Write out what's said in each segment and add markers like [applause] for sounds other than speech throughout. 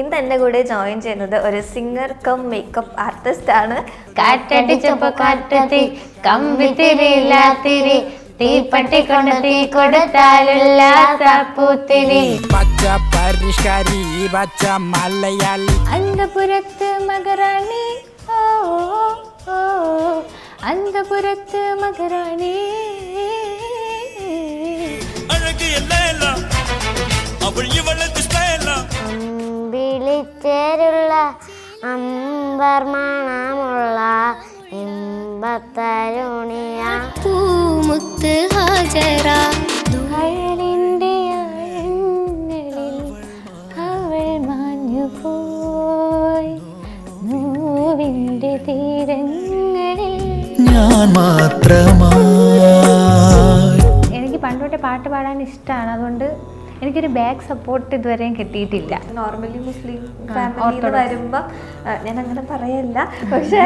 ഇന്ന് എന്റെ കൂടെ ജോയിൻ ചെയ്യുന്നത് ഒരു സിംഗർ കം മേക്കപ്പ് ആർട്ടിസ്റ്റ് ആണ്. കാറ്റത്തി തീ അന്തപുരത്ത് മകറാണി ഓ അന്തപുരത്ത് മകറാണി. അവൾ ഇവളെ വിളിച്ചേരുള്ള അമ്പർമണമുള്ള ഇമ്പത്തരുണിയ. പൂമുത്ത് ഹാജര. വയലിന്റെ ആഴങ്ങളിൽ അവൾ മാഞ്ഞു പോയി. നോവിന്റെ തീരങ്ങളിൽ ഞാൻ മാത്രമായി. എനിക്ക് പണ്ടോട്ടെ പാട്ട് പാടാൻ ഇഷ്ടമാണ് അതുകൊണ്ട് എനിക്കൊരു ബാക്ക് സപ്പോർട്ട് ഇതുവരെയും കിട്ടിയിട്ടില്ല. നോർമലി മുസ്ലിം ഫാമിലിയിൽ വരുമ്പോൾ ഞാൻ അങ്ങനെ പറയല്ല. പക്ഷെ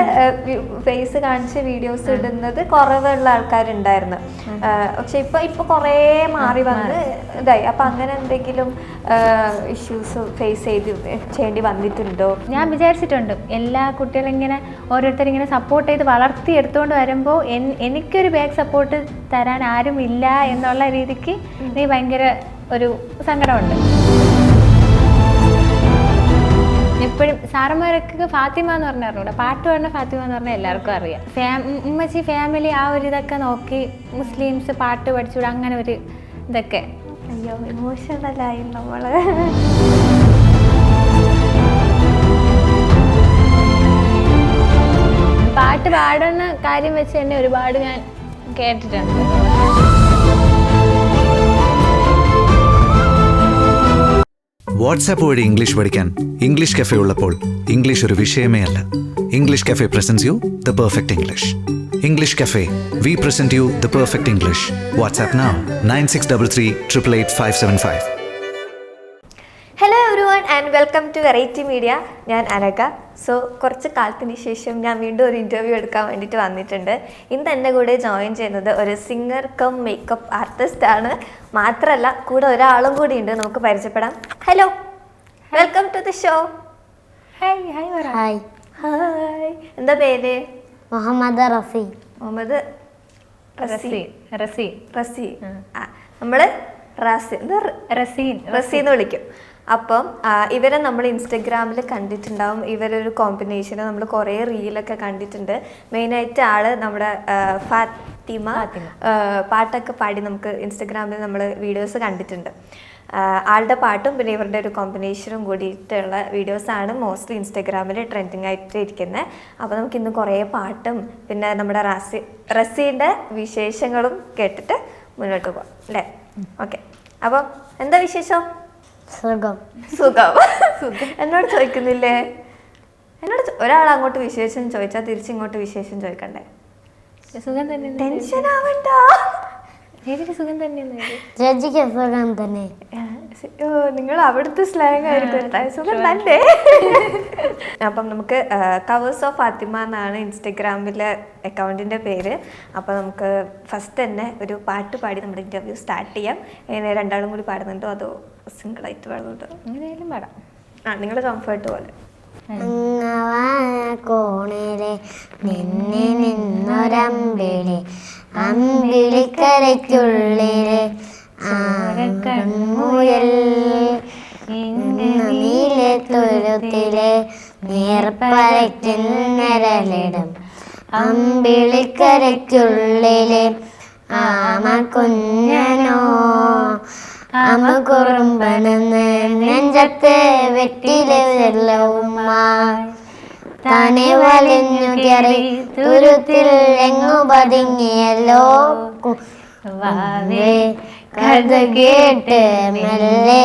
ഫേസ് കാണിച്ച് വീഡിയോസ് ഇടുന്നത് കുറവുള്ള ആൾക്കാരുണ്ടായിരുന്നു. പക്ഷെ ഇപ്പൊ ഇപ്പൊ കുറേ മാറി വന്ന് ഇതായി. അപ്പൊ അങ്ങനെ എന്തെങ്കിലും ഇഷ്യൂസ് ഫേസ് ചെയ്ത് ചെയ്യേണ്ടി വന്നിട്ടുണ്ടോ? ഞാൻ വിചാരിച്ചിട്ടുണ്ട്. എല്ലാ കുട്ടികളും ഇങ്ങനെ ഓരോരുത്തരും ഇങ്ങനെ സപ്പോർട്ട് ചെയ്ത് വളർത്തി എടുത്തുകൊണ്ട് വരുമ്പോൾ എനിക്കൊരു ബാക്ക് സപ്പോർട്ട് തരാൻ ആരും ഇല്ല എന്നുള്ള രീതിക്ക് നീ ഭയങ്കര ഒരു സങ്കടമുണ്ട്. എപ്പോഴും സാറന്മാരൊക്കെ ഫാത്തിമ എന്ന് പറഞ്ഞ അറിഞ്ഞൂടെ പാട്ട് പാടുന്ന ഫാത്തിമ എന്ന് പറഞ്ഞാൽ എല്ലാവർക്കും അറിയാം. ഫാം ഉമ്മച്ചി ഫാമിലി ആ ഒരു ഇതൊക്കെ നോക്കി മുസ്ലിംസ് പാട്ട് പഠിച്ചുകൂടെ അങ്ങനെ ഒരു ഇതൊക്കെ. അയ്യോ ഇമോഷണലായി നമ്മൾ പാട്ട് പാടുന്ന കാര്യം വെച്ച് തന്നെ ഒരുപാട് ഞാൻ കേട്ടിട്ടുണ്ട്. വാട്സാപ്പ് വഴി ഇംഗ്ലീഷ് പഠിക്കാൻ ഇംഗ്ലീഷ് കഫേ ഉള്ളപ്പോൾ ഇംഗ്ലീഷ് ഒരു വിഷയമേ അല്ല. English cafe presents you the perfect English English cafe we present you the perfect English WhatsApp now nine six double three triple eight five seven five hello everyone and welcome to variety media ഞാൻ അനക so കുറച്ച് കാലത്തിന് ശേഷം ഞാൻ വീണ്ടും ഒരു interview എടുക്കാൻ വേണ്ടിയിട്ട് വന്നിട്ടുണ്ട്. ഇന്ന് എന്റെ കൂടെ ജോയിൻ ചെയ്യുന്നത് ഒരു സിംഗർ കം മേക്കപ്പ് ആർട്ടിസ്റ്റ് ആണ്. മാത്രമല്ല കൂടെ ഒരാളും കൂടി ഉണ്ട്. നമുക്ക് പരിചയപ്പെടാം. Hello welcome to the show hi hi hi hi എന്താ പേര്? മുഹമ്മദ് റഫി മുഹമ്മദ് റസീൻ റസീൻ റസി ആ നമ്മൾ റാസി എന്താ റ്- റസീൻ റസീന്ന് എന്ന് വിളിക്കും. അപ്പം ഇവരെ നമ്മൾ ഇൻസ്റ്റഗ്രാമിൽ കണ്ടിട്ടുണ്ടാവും. ഇവരൊരു കോമ്പിനേഷൻ നമ്മൾ കുറേ റീലൊക്കെ കണ്ടിട്ടുണ്ട്. മെയിനായിട്ട് ആൾ നമ്മുടെ ഫാത്തിമ പാട്ടൊക്കെ പാടി നമുക്ക് ഇൻസ്റ്റഗ്രാമിൽ നമ്മൾ വീഡിയോസ് കണ്ടിട്ടുണ്ട്. ആളുടെ പാട്ടും പിന്നെ ഇവരുടെ ഒരു കോമ്പിനേഷനും കൂടിയിട്ടുള്ള വീഡിയോസാണ് മോസ്റ്റ്ലി ഇൻസ്റ്റഗ്രാമിൽ ട്രെൻഡിങ് ആയിട്ട് ഇരിക്കുന്നത് അപ്പോൾ നമുക്ക് ഇന്ന് കുറേ പാട്ടും പിന്നെ നമ്മുടെ റസി റസീന്റെ വിശേഷങ്ങളും കേട്ടിട്ട് മുന്നോട്ട് പോകാം അല്ലേ? ഓക്കെ അപ്പം എന്താ വിശേഷം? സുഖം. സുഖം. എന്നോട് ചോദിക്കുന്നില്ലേ? എന്നോട് ഒരാൾ അങ്ങോട്ട് വിശേഷം ചോദിച്ചാൽ തിരിച്ചിങ്ങോട്ട് വിശേഷം ചോദിക്കണ്ടേ? സുഖം തന്നെ. ടെൻഷൻ ആവണ്ട. ചേച്ചിക്ക് സുഖം ചേച്ചിക്ക് സുഖം തന്നെ. ഓ നിങ്ങൾ അവിടുത്തെ സ്ലാങ് ആയിരിക്കും. സുഖം തന്നെ. അപ്പം നമുക്ക് കവേഴ്സ് ഓഫ് ഫാത്തിമ എന്നാണ് ഇൻസ്റ്റഗ്രാമിലെ അക്കൗണ്ടിന്റെ പേര്. അപ്പോൾ നമുക്ക് ഫസ്റ്റ് തന്നെ ഒരു പാട്ട് പാടി നമ്മുടെ ഇന്റർവ്യൂ സ്റ്റാർട്ട് ചെയ്യാം. എങ്ങനെ രണ്ടാളും കൂടി പാടുന്നുണ്ടോ? അതോ സിംഗിൾ ആയിട്ട് പാടുന്നുണ്ടോ? എങ്ങനെയായാലും പാടാം. ആ നിങ്ങളുടെ കംഫർട്ട് പോലെ. കോണിലെ നിന്നെ നിന്നൊരമ്പിളി അമ്പിളിക്കരയ്ക്കുള്ളിലെ ആകൺമുയൽ നീലെ തുരുത്തിലെ നേർപ്പരയ്ക്കൻ നിരലിടും അമ്പിളിക്കരയ്ക്കുള്ളിലെ ആമ കുഞ്ഞനോ ആമ കുറുമ്പനെന്ന് നെഞ്ചത്ത് വെറ്റിലെ ഉമ്മ തന്നെ വലിഞ്ഞു കയറി തുരുത്തിൽ എങ്ങു പതുങ്ങിയല്ലോ? കഥ കേട്ട് മെല്ലെ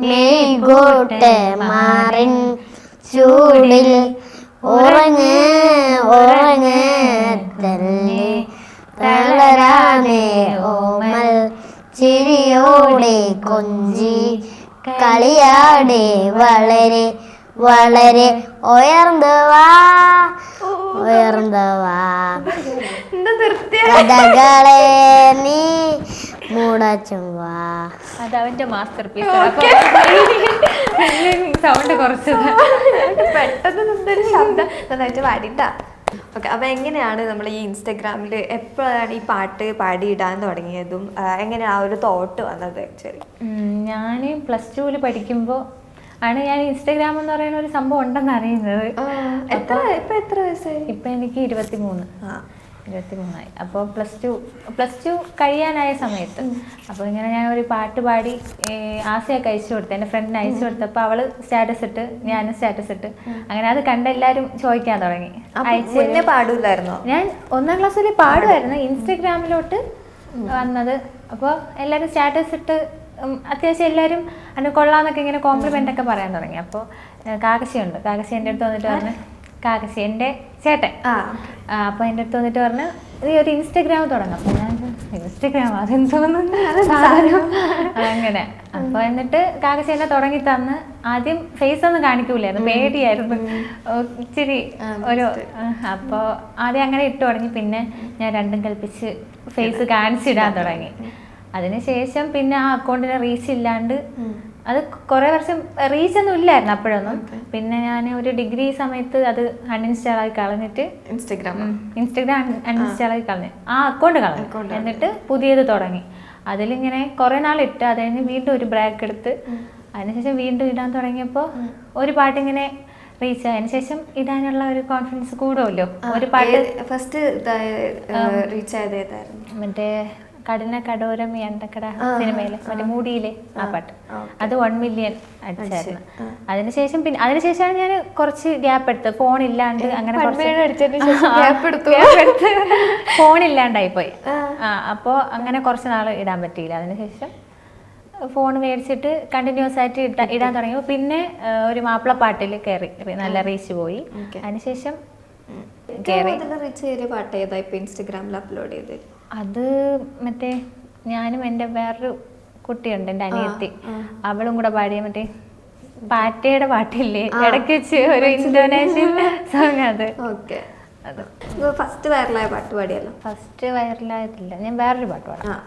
മെയ്കോട്ട് മാറിൻ. ചൂടിൽ ഉറങ്ങ് ഉറങ്ങ് തല്ലേ തളരാമേ കൊഞ്ചി കളിയാടെ വളരെ വളരെ ഉയർന്നു വാ ഉയർന്നു വാ. നിർത്തിയ? കഥകളെ നീ മൂടച്ചുമ്പ അത് അവന്റെ മാസ്റ്റർ പീസ് സൗണ്ട് കുറച്ചത്. പെട്ടെന്ന് നിന്നൊരു ശബ്ദം. നന്നായിട്ട് പാടിട്ടാ. ഓക്കെ അപ്പം എങ്ങനെയാണ് നമ്മൾ ഈ ഇൻസ്റ്റഗ്രാമിൽ എപ്പോഴാണ് ഈ പാട്ട് പാടിയിടാൻ തുടങ്ങിയതും എങ്ങനെയാണ് ആ ഒരു തോട്ട് വന്നത് ആക്ച്വലി? ഞാൻ പ്ലസ് ടുവിൽ പഠിക്കുമ്പോൾ ആണ് ഞാൻ ഇൻസ്റ്റാഗ്രാം എന്ന് പറയുന്ന ഒരു സംഭവം ഉണ്ടെന്ന് അറിയുന്നത്. എത്ര ഇപ്പൊ എത്ര വയസ്സായി? ഇപ്പം എനിക്ക് ഇരുപത്തി മൂന്ന് ആ ഇരുപത്തി മൂന്നായി അപ്പോൾ പ്ലസ് ടു പ്ലസ് ടു കഴിയാനായ സമയത്ത് അപ്പോൾ ഇങ്ങനെ ഞാൻ ഒരു പാട്ട് പാടി ആസയൊക്കെ അയച്ചു കൊടുത്തു എന്റെ ഫ്രണ്ടിന് അയച്ചു കൊടുത്തപ്പോൾ അവൾ സ്റ്റാറ്റസ് ഇട്ട് ഞാനും സ്റ്റാറ്റസ് ഇട്ട് അങ്ങനെ അത് കണ്ട എല്ലാവരും ചോദിക്കാൻ തുടങ്ങി. അയച്ചു ഞാൻ ഒന്നാം ക്ലാസ്സിൽ പാടുമായിരുന്നു. ഇൻസ്റ്റഗ്രാമിലോട്ട് വന്നത്. അപ്പോൾ എല്ലാവരും സ്റ്റാറ്റസ് ഇട്ട് അത്യാവശ്യം എല്ലാവരും അതിന് കൊള്ളാന്നൊക്കെ ഇങ്ങനെ കോംപ്ലിമെന്റ് ഒക്കെ പറയാൻ തുടങ്ങി. അപ്പോൾ കാകശിയുണ്ട് കാകശി എന്റെ അടുത്ത് വന്നിട്ട് പറഞ്ഞു കാകശി ചേട്ടൻ. അപ്പോൾ എന്റെ അടുത്ത് വന്നിട്ട് പറഞ്ഞു നീ ഒരു ഇൻസ്റ്റഗ്രാം തുടങ്ങാം. ഞാൻ ഇൻസ്റ്റഗ്രാം അതെന്തോന്നു തോന്നുന്നു അങ്ങനെ. അപ്പൊ എന്നിട്ട് കാക്കശ്ശേനെ തുടങ്ങി തന്ന് ആദ്യം ഫേസ് ഒന്നും കാണിക്കൂലായിരുന്നു പേടിയായിരുന്നു. ഇച്ചിരി ഒരു അപ്പോൾ ആദ്യം അങ്ങനെ ഇട്ട് തുടങ്ങി പിന്നെ ഞാൻ രണ്ടും കൽപ്പിച്ച് ഫേസ് കാണിച്ചിടാൻ തുടങ്ങി. അതിനുശേഷം പിന്നെ ആ അക്കൗണ്ടിന് റീച്ച് ഇല്ലാണ്ട് അത് കുറേ വർഷം റീച്ച് ഒന്നും ഇല്ലായിരുന്നു അപ്പോഴൊന്നും. പിന്നെ ഞാൻ ഒരു ഡിഗ്രി സമയത്ത് അത് അൺഇൻസ്റ്റാൾ ആയി കളഞ്ഞിട്ട് ഇൻസ്റ്റാഗ്രാം ഇൻസ്റ്റാഗ്രാം അൺഇൻസ്റ്റാൾ ആയി കളഞ്ഞു. ആ അക്കൗണ്ട് കളഞ്ഞു. എന്നിട്ട് പുതിയത് തുടങ്ങി. അതിലിങ്ങനെ കുറേ നാൾ ഇട്ട് അത് കഴിഞ്ഞ് വീണ്ടും ഒരു ബ്രേക്ക് എടുത്ത് അതിനുശേഷം വീണ്ടും ഇടാൻ തുടങ്ങിയപ്പോൾ ഒരു പാട്ടിങ്ങനെ റീച്ച് ആയതിനു ശേഷം ഇടാനുള്ള ഒരു കോൺഫിഡൻസ് കൂടുമല്ലോ. ഒരു പാട്ട് ഫസ്റ്റ് റീച്ച് ആയത് മറ്റേ കഠിന കടോരം എണ്ടക്കട സിനിമയിലെ? മറ്റേ മൂടിയിലെ ആ പാട്ട്. അത് വൺ മില്യൺ അടിച്ചായിരുന്നു. അതിനുശേഷം പിന്നെ അതിനുശേഷമാണ് ഞാൻ കുറച്ച് ഗ്യാപ്പ് എടുത്ത് ഫോൺ ഇല്ലാണ്ട് അങ്ങനെ. ഫോൺ ഇല്ലാണ്ടായി പോയി ആ അപ്പോൾ അങ്ങനെ കുറച്ച് നാൾ ഇടാൻ പറ്റിയില്ല. അതിനുശേഷം ഫോൺ മേടിച്ചിട്ട് കണ്ടിന്യൂസ് ആയിട്ട് ഇട്ട ഇടാൻ തുടങ്ങിയപ്പോൾ പിന്നെ ഒരു മാപ്പിള പാട്ടിൽ കയറി നല്ല റീച്ച് പോയി. അതിനുശേഷം റീച്ച് കയറിയ പാട്ട് ഏതാ ഇപ്പൊ ഇൻസ്റ്റഗ്രാമിൽ അപ്ലോഡ് ചെയ്ത്? അത് മറ്റേ ഞാനും എന്റെ വേറൊരു കുട്ടിയുണ്ട് എന്റെ അനിയത്തി. അവളും കൂടെ പാടിയ മറ്റേ പാറ്റയുടെ പാട്ടില്ലേ? ഇടയ്ക്ക് വെച്ച് ഒരു ഇന്തോനേഷ്യൻ [laughs] സോങ് അത്. ഓക്കെ. ഫസ്റ്റ് വൈറലായ പാട്ട് പാടിയല്ലോ? ഫസ്റ്റ് വൈറലായതില്ല ഞാൻ വേറൊരു പാട്ട് പാടാം.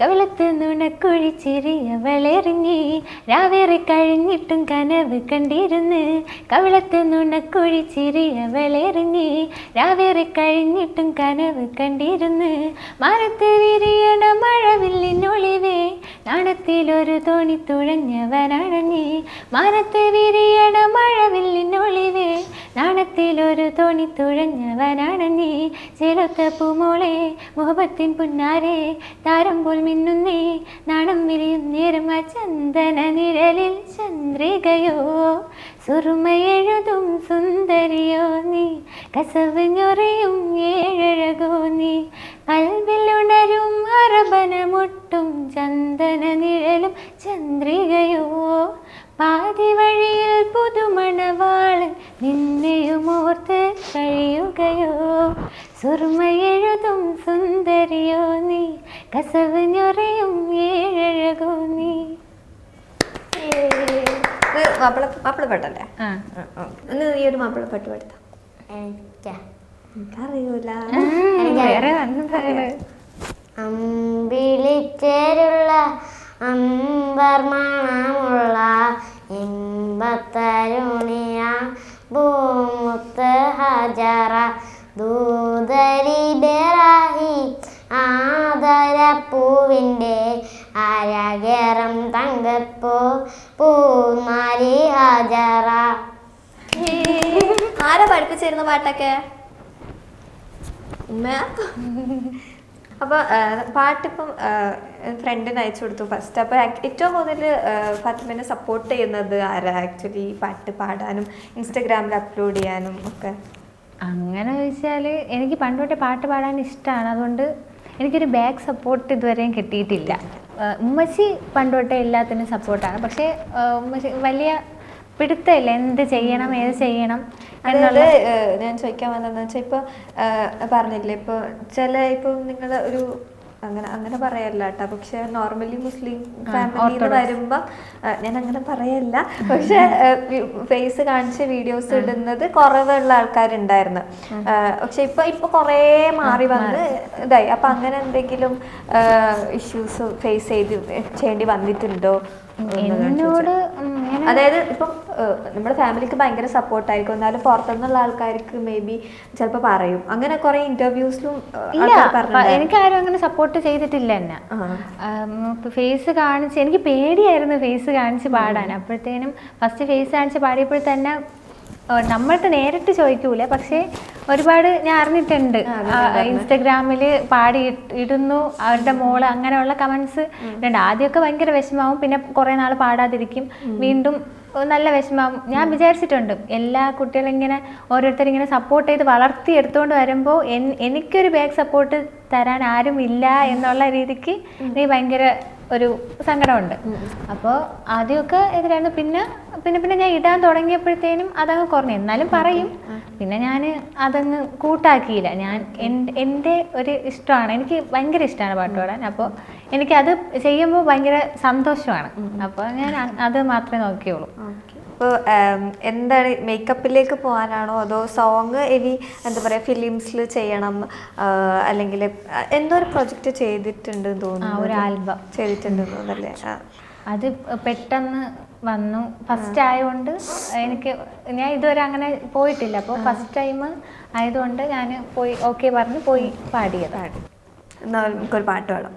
കവിളത്ത് നുണക്കുഴിച്ചിരി അവളെറിഞ്ഞി രാവേറെ കഴിഞ്ഞിട്ടും കനവ് കണ്ടിരുന്ന്. കവിളത്ത് നുണക്കുഴിച്ചിരി അവളെറിഞ്ഞി രാവേറെ കഴിഞ്ഞിട്ടും കനവ് കണ്ടിരുന്ന്. മാനത്ത് വിരിയണ മഴവില്ലിനൊളിവേ നാണത്തിലൊരു തോണി തുഴഞ്ഞവനാണഞ്ഞി. മാനത്ത് വിരിയണ മഴവില്ലിനൊളിവേ നാണത്തിലൊരു തോണി തുഴഞ്ഞവനാണഞ്ഞി. ചിലത്തപ്പുമോളെ പൂമോളെ മുഹബത്തിൻ പുന്നാരെ താരം പോൽ മിന്നുന്നേ നാണം വിരിയും നേരം ആ ചന്ദന നിഴലിൽ ചന്ദ്രികയോ. സുറുമയെഴുതും സുന്ദരിയോ നീ കസവ് ഞൊറിയും ഏഴഴകോ നീ. കൽവിലുണരും അറബനമുട്ടും ചന്ദന നിഴലും ചന്ദ്രികയോ. പാതി വഴിയിൽ പുതുമണവാളൻ നിന്നെയും ഓർത്ത് കഴിയുകയോ സുറുമയെഴുതും സുന്ദരിയോ നീ കസവ് നിറയും ഏഴഴകോ നീ. ഇത് മാപ്പിള മാപ്പിളപ്പാട്ടല്ലേ ആ. ഒന്ന് ഈ ഒരു മാപ്പിളപ്പാട്ട് പാടുത്ത. എനിക്കാ. എനിക്കറിയൂല. വേറെ അമ്പിളിച്ചേരുള്ള അമ്പർമാണമുള്ള ഇമ്പത്തരുണിയ. ഭൂമുത്ത് ഹജറ ദൂതരി ബെറാഹി ആദരപ്പൂവിന്റെ ആരാഗേറം തങ്കപ്പൂ പൂമാരി ഹാജറ. ആരാ പഠിപ്പിച്ചിരുന്ന പാട്ടൊക്കെ? അപ്പൊ ആ, പാട്ടിപ്പം ഫ്രണ്ടിന് അയച്ചു കൊടുത്തു ഫസ്റ്റ് അപ്പൊ ആക്- ഏറ്റവും കൂടുതൽ ഫാത്തിമനെ സപ്പോർട്ട് ചെയ്യുന്നത് ആരാ? ആക്ച്വലി പാട്ട് പാടാനും ഇൻസ്റ്റഗ്രാമിൽ അപ്ലോഡ് ചെയ്യാനും ഒക്കെ. അങ്ങനെ ചോദിച്ചാൽ എനിക്ക് പണ്ട് തൊട്ടേ പാട്ട് പാടാൻ ഇഷ്ടമാണ് അതുകൊണ്ട് എനിക്കൊരു ബാക്ക് സപ്പോർട്ട് ഇതുവരെയും കിട്ടിയിട്ടില്ല. ഉമ്മച്ചി പണ്ടോട്ടേ എല്ലാത്തിനും സപ്പോർട്ടാണ് പക്ഷേ ഉമ്മച്ചി വലിയ പിടുത്തമില്ല. എന്ത് ചെയ്യണം ഏത് ചെയ്യണം അതായത് ഞാൻ ചോദിക്കാൻ വന്നതെന്ന് വെച്ചാൽ ഇപ്പോൾ പറഞ്ഞില്ലേ ഇപ്പോൾ ചില ഇപ്പോൾ നിങ്ങൾ ഒരു അങ്ങനെ അങ്ങനെ പറയല്ല കേട്ടോ. പക്ഷെ നോർമലി മുസ്ലിം ഫാമിലി വരുമ്പോ ഞാൻ അങ്ങനെ പറയല്ല. പക്ഷെ ഫേസ് കാണിച്ച് വീഡിയോസ് ഇടുന്നത് കുറവുള്ള ആൾക്കാരുണ്ടായിരുന്നു. പക്ഷെ ഇപ്പൊ ഇപ്പൊ കുറേ മാറി വന്ന് ഇതായി. അപ്പൊ അങ്ങനെ എന്തെങ്കിലും ഇഷ്യൂസ് ഫേസ് ചെയ്ത് ചെയ്യേണ്ടി വന്നിട്ടുണ്ടോ? എന്നോട് അതായത് ഇപ്പം നമ്മുടെ ഫാമിലിക്ക് ഭയങ്കര സപ്പോർട്ടായിരിക്കും. എന്നാലും പുറത്തുനിന്നുള്ള ആൾക്കാർക്ക് മേ ബി ചിലപ്പോൾ പറയും. അങ്ങനെ കുറെ ഇന്റർവ്യൂസിലും എനിക്കാരും അങ്ങനെ സപ്പോർട്ട് ചെയ്തിട്ടില്ല എന്നെ. ഫേസ് കാണിച്ച് എനിക്ക് പേടിയായിരുന്നു ഫേസ് കാണിച്ച് പാടാൻ. അപ്പോഴത്തേനും ഫസ്റ്റ് ഫേസ് കാണിച്ച് പാടിയപ്പോൾ തന്നെ നമ്മൾക്ക് നേരിട്ട് ചോദിക്കൂല. പക്ഷേ ഒരുപാട് ഞാൻ അറിഞ്ഞിട്ടുണ്ട്. ഇൻസ്റ്റഗ്രാമിൽ പാടി ഇടുന്നു. അവരുടെ മോൾ അങ്ങനെയുള്ള കമൻസ് ഉണ്ട് ആദ്യമൊക്കെ ഭയങ്കര വിഷമാവും പിന്നെ കുറേ നാൾ പാടാതിരിക്കും. വീണ്ടും നല്ല വിഷമാവും ഞാൻ വിചാരിച്ചിട്ടുണ്ട് എല്ലാ കുട്ടികളും ഇങ്ങനെ ഓരോരുത്തരും ഇങ്ങനെ സപ്പോർട്ട് ചെയ്ത് വളർത്തി എടുത്തുകൊണ്ട് വരുമ്പോൾ എനിക്കൊരു ബാക്ക് സപ്പോർട്ട് തരാൻ ആരും ഇല്ല എന്നുള്ള രീതിക്ക് നീ ഭയങ്കര ഒരു സങ്കടമുണ്ട്. അപ്പോൾ ആദ്യമൊക്കെ എതിരായിരുന്നു. പിന്നെ പിന്നെ പിന്നെ ഞാൻ ഇടാൻ തുടങ്ങിയപ്പോഴത്തേനും അതങ്ങ് കുറഞ്ഞു. എന്നാലും പറയും. പിന്നെ ഞാൻ അതങ്ങ് കൂട്ടാക്കിയില്ല. ഞാൻ എന്റെ ഒരു ഇഷ്ടമാണ്. എനിക്ക് ഭയങ്കര ഇഷ്ടമാണ് പാട്ട് പാടാൻ. അപ്പോൾ എനിക്കത് ചെയ്യുമ്പോൾ ഭയങ്കര സന്തോഷമാണ്. അപ്പോൾ ഞാൻ അത് മാത്രമേ നോക്കിയുള്ളൂ. ഇപ്പോൾ എന്താണ് മേക്കപ്പിലേക്ക് പോകാനാണോ? അതോ സോങ് ഇനി എന്താ പറയുക ഫിലിംസിൽ ചെയ്യണം അല്ലെങ്കിൽ എന്തോ ഒരു പ്രൊജക്റ്റ് ചെയ്തിട്ടുണ്ട് തോന്നുന്നു? ഒരു ആൽബം ചെയ്തിട്ടുണ്ട് തോന്നുന്നല്ലേ? അത് പെട്ടെന്ന് വന്നു. ഫസ്റ്റ് ആയതുകൊണ്ട് എനിക്ക് ഞാൻ ഇതുവരെ അങ്ങനെ പോയിട്ടില്ല. അപ്പോൾ ഫസ്റ്റ് ടൈം ആയതുകൊണ്ട് ഞാൻ പോയി ഓക്കെ പറഞ്ഞ് പോയി പാടിയത്. എന്നാൽ നമുക്കൊരു പാട്ട് പാടാം.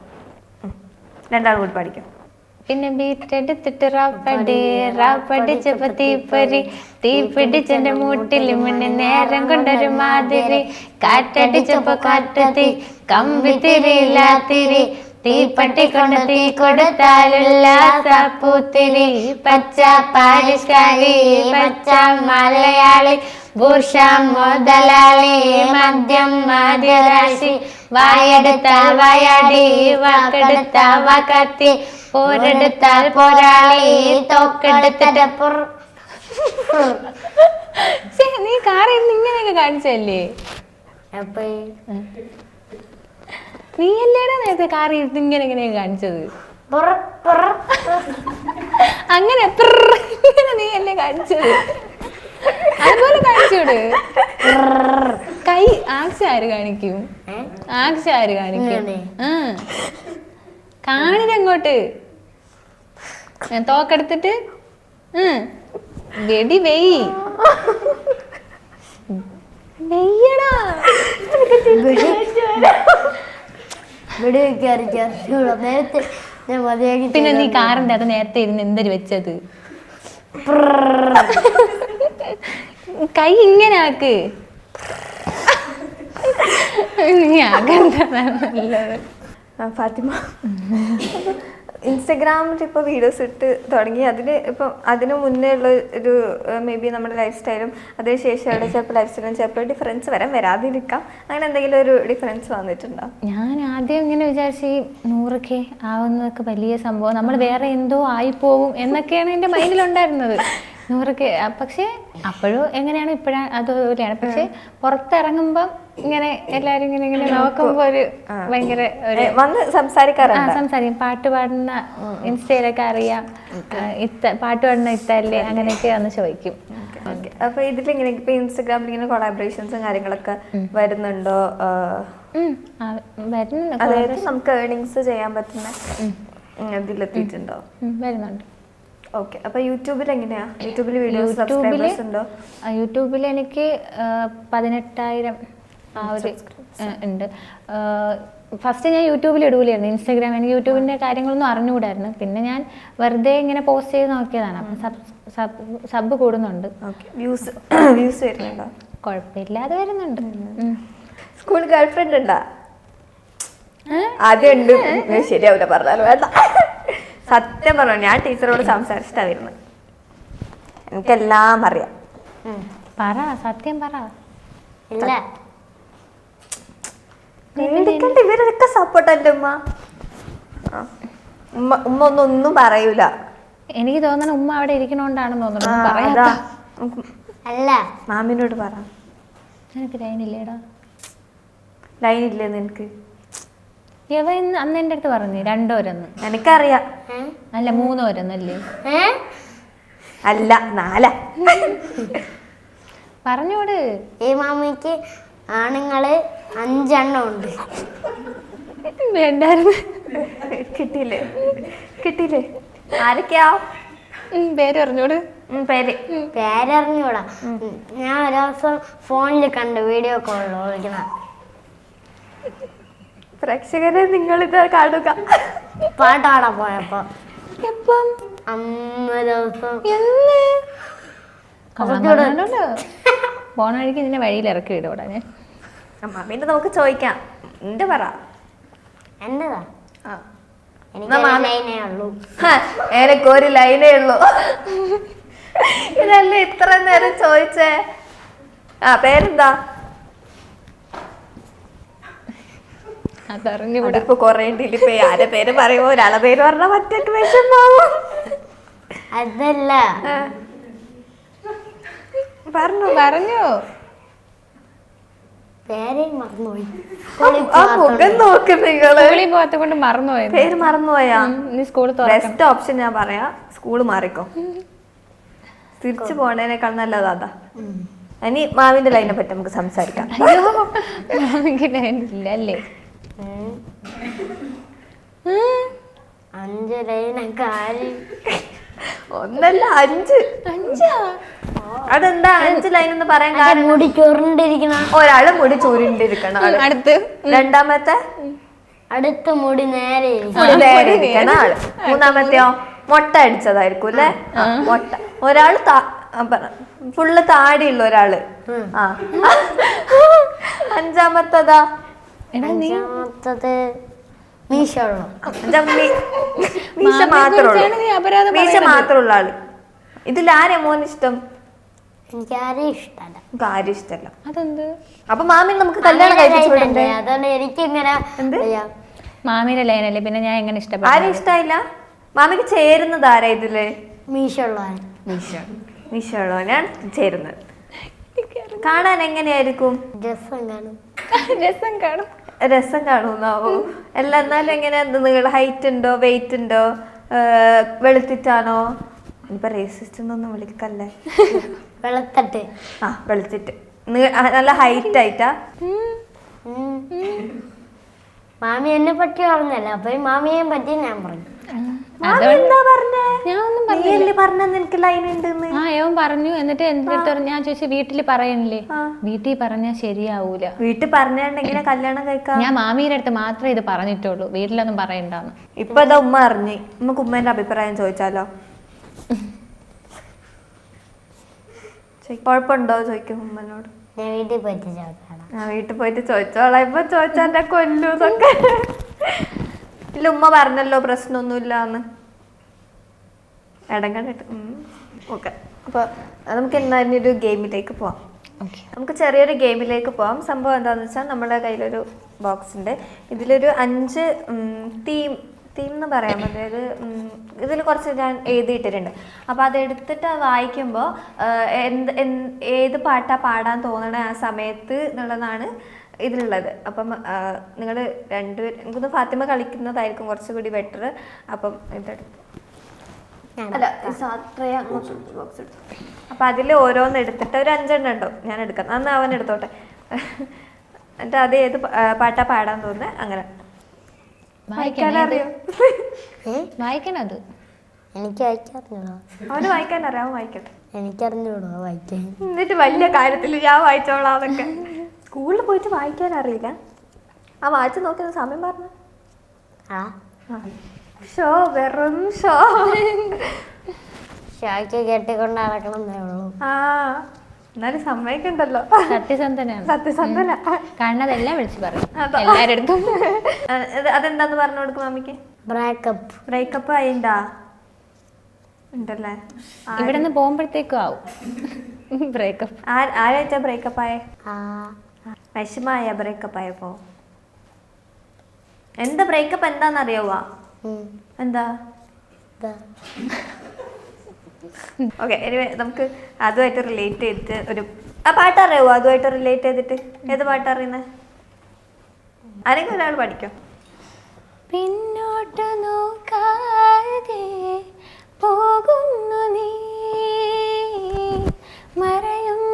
രണ്ടാൾ കൂടി പാടിക്കാം. പിന്നെ ബീറ്റ് എടുത്തിട്ട് റാപ്പടി റാപ്പടിച്ചപ്പോ തീപ്പൊരി തീ പിടിച്ചെന്റെ മൂട്ടിൽ മുന്നിൽ നേരം കൊണ്ടൊരു മാതിരി. കാറ്റടിച്ചപ്പോ ചപ്പ തീ കമ്പി തിരിയില്ലാത്തിരി തീപ്പട്ടി കൊണ്ട് തീ കൊടുത്താലുള്ള സപ്പൂത്തിരി. പച്ച പാരിഷ്കാരി പച്ച മലയാളി. ഭൂഷ മുതലാളി മദ്യം മാധ്യരാശി വായെടുത്ത വായാടി വാക്കെടുത്ത വാക്കത്തി. പോരെടുത്താൽ പോരാളി തോക്കെടുത്തിട്ട് നീ കാറിൽ നിന്ന് ഇങ്ങനെയൊക്കെ കാണിച്ചല്ലേ അപ്പൊ. നീ അല്ലേടാ നേരത്തെ കാറിൽ ഇരുന്ന് ഇങ്ങനെ ഇങ്ങനെയൊക്കെ കാണിച്ചത്? പുറ പുറ. അങ്ങനെ നീ അല്ലേ കാണിച്ചത്? അതുപോലെ കാണിച്ചോട്? കൈ ആക്ഷൻ ആര് കാണിക്കും? ആക്ഷൻ ആര് കാണിക്കും? ആ. കാണിരങ്ങോട്ട് ഞാൻ തോക്കെടുത്തിട്ട്. വെടി വെയ്. വെയ്യടാ. ഇവിടെ കയറി ചേർച്ചോളാം നേരത്തെ ഞാൻ മതിയാക്കി പിന്നെ നീ കാറിന്റെ അത് നേരത്തെ ഇരുന്ന് എന്തൊരു വെച്ചത്? കൈ ഇങ്ങനെ ആക്ക്. നീ ആകണ്ടതാണ് നല്ലത്. ഫാത്തിമ. ഇൻസ്റ്റഗ്രാമിൽ ഇപ്പോൾ വീഡിയോസ് ഇട്ട് തുടങ്ങി. അതിന് ഇപ്പം അതിന് മുന്നേ ഉള്ള ഒരു മേ ബി നമ്മുടെ ലൈഫ് സ്റ്റൈലും അതിനുശേഷം അവിടെ ചിലപ്പോൾ ലൈഫ് സ്റ്റൈലും ചിലപ്പോൾ ഡിഫറൻസ് വരാൻ വരാതിരിക്കാം. അങ്ങനെ എന്തെങ്കിലും ഒരു ഡിഫറൻസ് വന്നിട്ടുണ്ടോ? ഞാൻ ആദ്യം ഇങ്ങനെ വിചാരിച്ചു ഈ നൂറ് കെ ആവുന്നതൊക്കെ വലിയ സംഭവം. നമ്മൾ വേറെ എന്തോ ആയിപ്പോവും എന്നൊക്കെയാണ് എന്റെ മൈൻഡിലുണ്ടായിരുന്നത് നൂറ് കെ പക്ഷേ അപ്പോഴും എങ്ങനെയാണ് ഇപ്പോഴാണ് അതുപോലെയാണ് പക്ഷേ പുറത്തിറങ്ങുമ്പോൾ ഇങ്ങനെ എല്ലാരും ഇങ്ങനെ ഇങ്ങനെ നോക്കുമ്പോ ഒരു ഭയങ്കര ഒരു വന്ന് സംസാരിക്കാറുണ്ട്. സംസാരിക്കും. പാട്ട് പാടുന്ന ഇൻസ്റ്റയിലൊക്കെ അറിയാം. ഇത്ത പാട്ട് പാടുന്ന ഇത്തല്ലേ അങ്ങനെയൊക്കെ വന്ന് ചോദിക്കും. അപ്പൊ ഇതിലിങ്ങനെ ഇപ്പൊ ഇൻസ്റ്റഗ്രാമിൽ ഇങ്ങനെ കൊളാബറേഷൻസും കാര്യങ്ങളൊക്കെ വരുന്നുണ്ടോ? അതായത് നമുക്ക് ഏർണിങ്സ് ചെയ്യാൻ പറ്റുന്ന ഇതിലെത്തിയിട്ടുണ്ടോ? വരുന്നുണ്ട്. ഓക്കെ. അപ്പൊ യൂട്യൂബിൽ എങ്ങനെയാ യൂട്യൂബിൽ വീഡിയോസ് യൂട്യൂബിൽ എനിക്ക് പതിനെട്ടായിരം ആ ഒരു ഉണ്ട്. ഫസ്റ്റ് ഞാൻ യൂട്യൂബിൽ ഇടൂലായിരുന്നു. ഇൻസ്റ്റാഗ്രാം എനിക്ക് യൂട്യൂബിന്റെ കാര്യങ്ങളൊന്നും അറിഞ്ഞുകൂടായിരുന്നു. പിന്നെ ഞാൻ വെറുതെ ഇങ്ങനെ പോസ്റ്റ് ചെയ്ത് നോക്കിയതാണ്. അപ്പം സബ് സബ് കൂടുന്നുണ്ട്. വ്യൂസ് വ്യൂസ് [coughs] വരുന്നുണ്ടോ? കുഴപ്പമില്ലാതെ വരുന്നുണ്ട്. സ്കൂൾ ഗേൾ ഫ്രണ്ട് ഉണ്ടാ? ആദ്യം ഉണ്ട് ശരിയാവില്ല പറഞ്ഞാലും വേണ്ട. സത്യം പറഞ്ഞു ഞാൻ ടീച്ചറോട് സംസാരിച്ചിട്ടാ വരുന്നത്. എനിക്കെല്ലാം അറിയാം. പറ സത്യം പറ. ഇല്ല. പേടിക്കണ്ട ഇവരൊക്കെ സപ്പോർട്ടല്ലേ ഉമ്മ. ഉമ്മ ഉമ്മ ഒന്നും ഒന്നും പറയൂല. എനിക്ക് തോന്നണ ഉമ്മ അവിടെ ഇരിക്കണോണ്ടാണെന്ന് തോന്നുന്നത് തോന്നുന്നു അതാ. പറയാ അല്ല. മാമിനോട് പറ. എനിക്ക് ലൈനില്ലേടാ ലൈൻ ഇല്ലേ നിനക്ക്? യവ ഇന്ന് അന്ന് എന്റെ അടുത്ത് പറഞ്ഞു രണ്ടോരെന്ന്. എനിക്കറിയാം ഏ? അല്ല മൂന്നോരെന്നല്ലേ? അല്ല നാല. പറഞ്ഞോട് ഈ മാമിക്ക് ആണുങ്ങൾ അഞ്ചെണ്ണം ഉണ്ട്. വേണ്ടായിരുന്നു. കിട്ടിയില്ലേ? കിട്ടിയില്ലേ? ആരൊക്കെയാ? പേര് പറഞ്ഞോട് ഉം, പേര്. പേരറിഞ്ഞൂടാ. ഞാൻ ഒരു ദിവസം ഫോണിൽ കണ്ട് വീഡിയോ കോളിൽ വിളിക്കണ പ്രേക്ഷകരെ നിങ്ങൾ ഇത് കാണുക. പാട്ടാടാ പോയപ്പോ. എപ്പം? അമ്മ ദിവസം. എന്ന്? പോണ വഴിക്ക് നിന്നെ വഴിയിൽ ഇറക്കി വിടൂടാ ഞാൻ. മാമീന്റെ നമുക്ക് ചോദിക്കാം. എന്റെ പറ. എന്നതാ? ആ. എനിക്ക് ഒരു ലൈനേ ഉള്ളൂ. ഹ, എനിക്ക് ഒരു ലൈനേ ഉള്ളൂ. ഇതല്ലേ ഇത്ര നേരം ചോദിച്ചേ? ആ പേരെന്താ? അതറിഞ്ഞുകൂടാ. ഇപ്പൊ കൊറേ ഡിലിപ്പേ ആരെ പേര് പറയുമോ ഒരാളെ പേര് പറഞ്ഞാൽ മറ്റേ വിഷമാവും അതല്ല. പറഞ്ഞു പറഞ്ഞോ. പേരേ മറന്നുപോയി. ആ മുഖം നോക്ക് നിങ്ങൾ. സ്കൂളിൽ പോകാത്ത കൊണ്ട് മറന്നുപോയത് പേര് മറന്നുപോയാ? നീ സ്കൂളിൽ തുറക്കണം. ബെസ്റ്റ് ഓപ്ഷൻ ഞാൻ പറയാ സ്കൂൾ മാറിക്കോ. തിരിച്ചു പോണേനേക്കാൾ നല്ലത് അതാ. ഇനി മാവിന്റെ ലൈനെ പറ്റി നമുക്ക് സംസാരിക്കാം. അയ്യോ മാമിക്ക് ഇല്ല അല്ലേ? ഉം. അഞ്ച് ലൈനൊക്കെ ഒന്നല്ല അഞ്ച്. അഞ്ചാ? അതെന്താ അഞ്ച് ലൈൻ എന്ന് പറയാൻ കാരണം? മുടി ചുരുണ്ടിരിക്കണ ഒരാൾ മുടി ചൂരിണ്ടിരിക്കണം അടുത്ത്. രണ്ടാമത്തെ? അടുത്ത മുടി നേരെ. നേരെ ഇരിക്കണ ആൾ. മൂന്നാമത്തെയോ? മുട്ട അടിച്ചതായിരിക്കും അല്ലെ? മുട്ട. ഒരാൾ ഫുള്ള് താടിയുള്ള ഒരാൾ. ആ. അഞ്ചാമത്തതാ? എടാ നീ അഞ്ചാമത്തത് മീശ മാത്രമുള്ള ആൾ. ഇതിൽ മോൻ ഇഷ്ടം? എനിക്ക് ആരെയും ഇഷ്ടമല്ല എനിക്ക് ആരും ഇഷ്ടമല്ല അതെന്ത്? അപ്പൊ മാമി നമുക്ക് കല്യാണം കഴിപ്പിച്ചു വിടണ്ടേ? അതുകൊണ്ട് എനിക്കിങ്ങനെ എന്ത്? മാമിയുടെ ലൈനല്ലേ പിന്നെ ഞാൻ എങ്ങനെ ആരും ഇഷ്ടമായില്ല ഇഷ്ടായില്ല? മാമിക്ക് ചേരുന്നത് ആരാ ഇതിൽ? മീശ മീശയോളാണ് ചേരുന്നത്. കാണാൻ എങ്ങനെയായിരിക്കും? രസം കാണും. രസം കാണും. രസം കാണുന്നാവോ അല്ല എന്നാലും എങ്ങനെ നിങ്ങൾ ഹൈറ്റ് ഉണ്ടോ വെയിറ്റ് ഉണ്ടോ? വെളുത്തിട്ടാണോ? ഇനിയിപ്പോ റേസിസ്റ്റ് എന്നൊന്നും വിളിക്കല്ലേ? വെളുത്തട്ട്. ആ വെളുത്തിട്ട്. നല്ല ഹൈറ്റ് ആയിട്ടാ. മാമി എന്നെ പറ്റി പറഞ്ഞല്ല? അപ്പൊ മാമിയെ പറ്റി ഞാൻ പറഞ്ഞു. ഏവൻ പറഞ്ഞു? എന്നിട്ട് എന്നിട്ട് ഞാൻ ചോദിച്ചു വീട്ടിൽ പറയണില്ലേ? വീട്ടിൽ പറഞ്ഞാൽ ശരിയാവൂല. വീട്ടിൽ പറഞ്ഞിട്ടുണ്ടെങ്കിൽ കല്യാണം കഴിക്കാം. ഞാൻ മാമിയുടെ അടുത്ത് മാത്രമേ ഇത് പറഞ്ഞിട്ടുള്ളൂ. വീട്ടിലൊന്നും പറയണ്ടെന്ന്. ഇപ്പൊ അത് ഉമ്മ അറിഞ്ഞു. നമുക്ക് ഉമ്മേന്റെ അഭിപ്രായം ചോദിച്ചാലോ? കുഴപ്പമുണ്ടോ? ചോദിക്കും ഉമ്മനോട്. ഞാൻ വീട്ടിൽ പോയിട്ട് ചോദിച്ചോളാം വീട്ടിൽ പോയിട്ട് ചോദിച്ചോളാം. ഇപ്പൊ ചോദിച്ചാൽ കൊല്ലൂന്നൊക്കെ ഇല്ല ഉമ്മ പറഞ്ഞല്ലോ പ്രശ്നമൊന്നുമില്ല എന്ന് ഇടം കണ്ടിട്ട് ഓക്കെ. അപ്പൊ നമുക്ക് എന്നാ ഒരു ഗെയിമിലേക്ക് പോവാം. നമുക്ക് ചെറിയൊരു ഗെയിമിലേക്ക് പോവാം. സംഭവം എന്താണെന്ന് വെച്ചാൽ നമ്മുടെ കയ്യിലൊരു ബോക്സ് ഉണ്ട് ഇതിലൊരു അഞ്ച് തീം തീം എന്ന് പറയാം. അതായത് ഇതിൽ കുറച്ച് ഞാൻ എഴുതിയിട്ടിട്ടുണ്ട്. അപ്പോൾ അത് എടുത്തിട്ട് വായിക്കുമ്പോൾ എന്ത് എന്ത് ഏത് പാട്ടാ പാടാൻ തോന്നണ ആ സമയത്ത് എന്നുള്ളതാണ് ഇതിലുള്ളത്. അപ്പം നിങ്ങൾ രണ്ടുപേരും എനിക്കൊന്ന് ഫാത്തിമ കളിക്കുന്നതായിരിക്കും കുറച്ചുകൂടി ബെറ്റർ അപ്പം ഇതെടുത്ത്. അല്ല അപ്പൊ അതിൽ ഓരോന്ന് എടുത്തിട്ട് ഒരു അഞ്ചെണ്ണം ഉണ്ടോ? ഞാൻ എടുക്കാം. അന്ന് അവൻ എടുത്തോട്ടെ. എന്നിട്ട് അത് ഏത് പാട്ടാ പാടാൻ തോന്നുന്നത് അങ്ങനെ. വായിക്കാൻ അറിയോ [laughs] ഏ? വായിക്കണത്? എനിക്ക് വായിക്കാറിഞ്ഞൂടാ. അവന് വായിക്കാൻ അറിയാം വായിക്കട്ടെ. എനിക്കറിഞ്ഞൂടാ വായിക്കാൻ. എന്നിട്ട് വലിയ കാര്യത്തിൽ ഞാൻ വായിച്ചോളാം അതൊക്കെ. സ്കൂളിൽ പോയിട്ട് വായിക്കാൻ അറിയില്ല. ആ വായിച്ചു നോക്കുന്ന സമയം പറഞ്ഞു ആ. ഷോ വെറും ഷോ. ഷോക്ക് കെട്ടിക്കൊണ്ട് നടക്കണമെന്നേ ഉള്ളൂ. ആ എന്നാലും സമ്മതിക്കണ്ടല്ലോ. സത്യസന്ധനാണ്. സത്യസന്ധന. കാണുന്നതെല്ലാം വിളിച്ചു പറയും. അതെന്താന്ന് പറഞ്ഞു കൊടുക്കും മമ്മിക്ക് ബ്രേക്കപ്പ് ബ്രേക്കപ്പ് ആയിണ്ടാ? ഉണ്ടല്ലേ? ഇവിടെ നിന്ന് പോകുമ്പോഴത്തേക്കും ആവും. ബ്രേക്കപ്പ് ആ- ആരായിട്ടാ ബ്രേക്കപ്പ് ആയേ? ആ. വിഷമായ ബ്രേക്കപ്പ് ആയപ്പോ? എന്താ ബ്രേക്കപ്പ് എന്താന്ന് അറിയാവാ എന്താ. ഓക്കെ എനിവേ നമുക്ക് അതുമായിട്ട് റിലേറ്റ് ചെയ്തിട്ട് ഒരു ആ പാട്ട് അറിയാവോ? അതുമായിട്ട് റിലേറ്റ് ചെയ്തിട്ട് ഏത് പാട്ട് അറിയുന്നത് ആരെങ്കിലും ഒരാൾ പഠിക്കോ? പിന്നോട്ട് നോക്കാതെ പോകുന്നു നീ. മറയുന്നു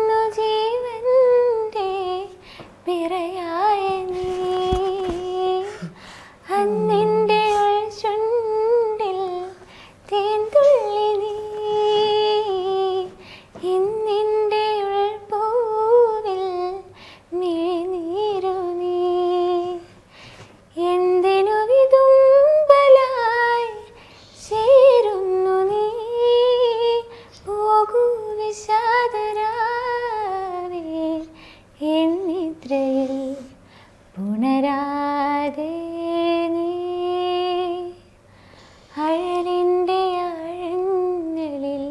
പുണരാതെ നീ അഴലിന്റെ ആഴങ്ങളിൽ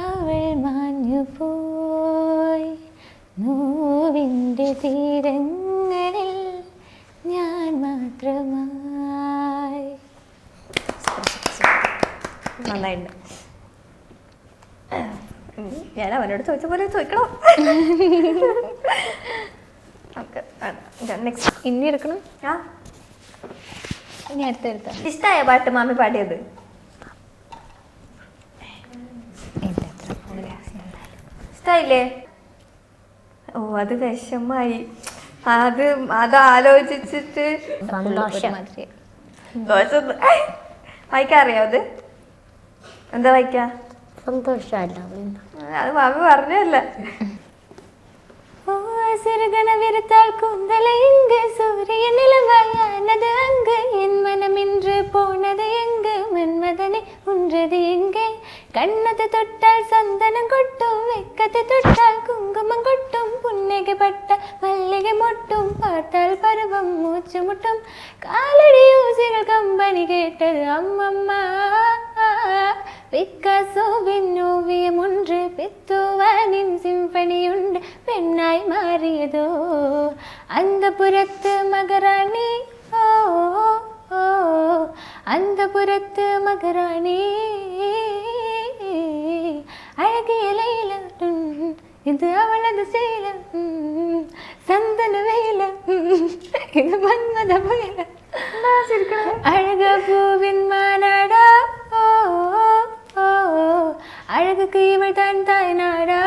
അവൾ മാഞ്ഞു പോയി. നോവിന്റെ തീരങ്ങളിൽ ഞാൻ മാത്രമായി. നന്നായിട്ടുണ്ട്. ഉം, ഞാൻ അവനോട് ചോദിച്ച പോലെ ചോദിക്കണം? [laughs] നമുക്ക് നെക്സ്റ്റ് ഇനി എടുക്കണം. ആ ഇനി അടുത്തെടുത്താൽ ഇഷ്ടമായ പാട്ട് മാമി പാടിയത്? ഇഷ്ടായില്ലേ? ഓ അത് വിഷമായി. അത് അത് ആലോചിച്ചിട്ട്. വായിക്കാറിയോ അത്? എന്താ വായിക്കാ? സന്തോഷമല്ല അത് മാമി പറഞ്ഞല്ല ஓ விருத்தால் கூந்தலை இங்கு சூரிய நிலவாயானது அங்கு. என் மனம் இன்று போனது எங்கு? மன்மதனை உன்றது எங்கே? கண்ணது தொட்டால் சந்தனம் கொட்டும் வெக்கத்தை தொட்டால் குங்குமம் கொட்டும். புன்னகை பட்ட மல்லிகை மொட்டும் பார்த்தால் பருவம் மூச்சு முட்டும். காலடி ஊசிகள் கம்பனி கேட்டது அம்மம்மா. பிக்காசோவின் ஓவியம் ஒன்று பித்துவானின் சிம்பனியுண்டு பெண்ணாய் மாறியதோ அந்த புறத்து மகராணி ஓ ஓ, அந்த ഇത് അവളത് ശീലം സന്തന വേല ഇത് മന്മത വേല. അഴക പൂവിൻ മാനാടാ ഓ അഴകുക്ക് ഇവൾ താൻ തായ്നാടാ